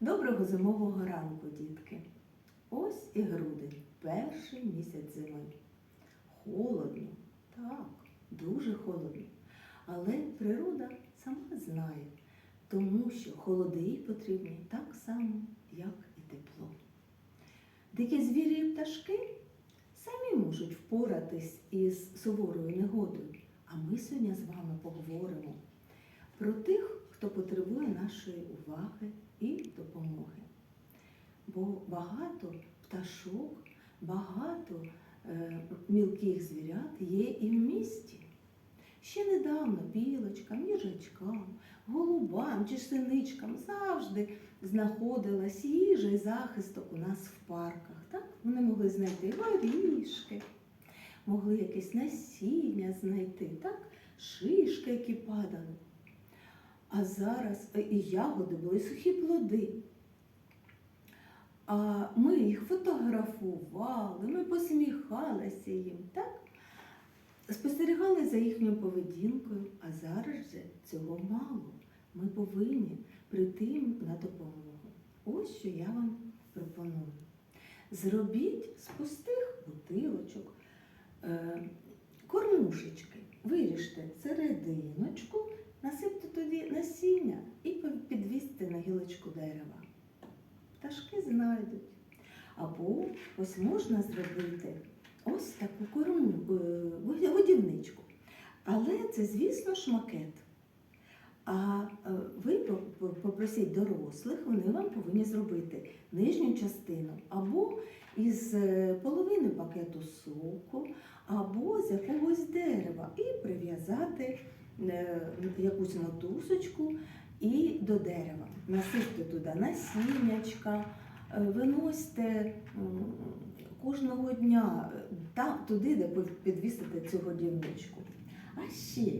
Доброго зимового ранку, дітки. Ось і грудень, перший місяць зими. Холодно, так, дуже холодно. Але природа сама знає, тому що холоди їй потрібні так само, як і тепло. Дикі звірі і пташки самі можуть впоратись із суворою негодою. А ми сьогодні з вами поговоримо про тих, хто потребує нашої уваги і. Бо багато пташок, багато е, мілких звірят є і в місті. Ще недавно білочкам, їжачкам, голубам чи синичкам завжди знаходилась їжа і захисток у нас в парках. Так? Вони могли знайти горішки, могли якесь насіння знайти, так? шишки, які падали. А зараз е, і ягоди були, сухі плоди. А ми їх фотографували, ми посміхалися їм, так? Спостерігали за їхньою поведінкою, а зараз же цього мало. Ми повинні прийти їм на допомогу. Ось що я вам пропоную. Зробіть з пустих бутилочок е, кормушечки, виріжте серединочку, насипте тоді насіння і підвісьте на гілочку дерева. Пташки знайдуть. Або ось можна зробити ось таку корму, е, годівничку. Але це, звісно, ж макет. А е, ви по- по- попросіть дорослих, вони вам повинні зробити нижню частину або із е, половини пакету соку, або з якогось дерева, і прив'язати якусь мотузочку і до дерева. Насипте туди насіннячка, е, виносьте кожного дня е, та, туди, де підвісите цю годівничку. А ще,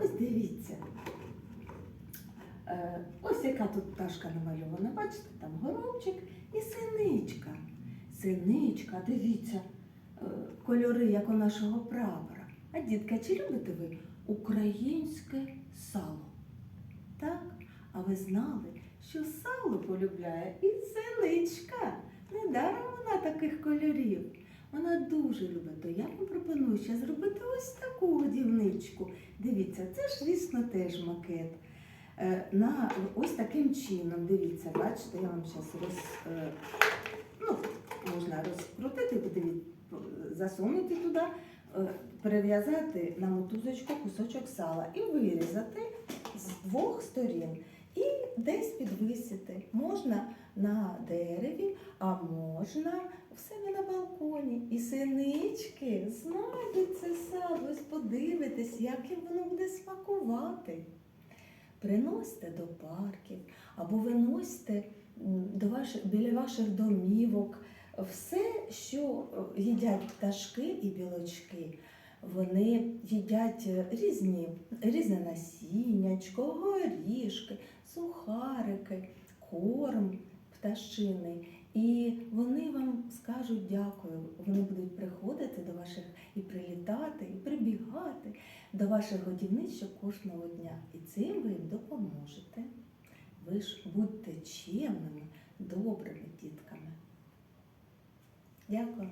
ось дивіться. Е, Ось яка тут пташка намальована. Бачите, там горобчик і синичка. Синичка, дивіться, кольори, як у нашого прапора. А дітка, чи любите ви українське сало? Ви знали, що сало полюбляє і синичка. Недаром вона таких кольорів. Вона дуже любить. То я вам пропоную ще зробити ось таку годівничку. Дивіться, це ж, звісно, теж макет. Е, На ось таким чином, дивіться, бачите, я вам зараз роз, е, ну, можна розкрутити, засунути туди, е, перев'язати на мотузочку кусочок сала і вирізати з двох сторін. І десь підвисити. Можна на дереві, а можна в себе на балконі. І синички знайдуть це сад, ось подивитесь, як їм воно буде смакувати. Приносьте до парків або виносьте до ваших, біля ваших домівок все, що е, їдять пташки і білочки. Вони їдять е, різні, різне насіннячко, горішки, сухарики, корм пташиний. І вони вам скажуть дякую. Вони будуть приходити до ваших і прилітати, і прибігати до ваших годівничок кожного дня. І цим ви їм допоможете. Ви ж будьте чемними, добрими дітками. Дякую.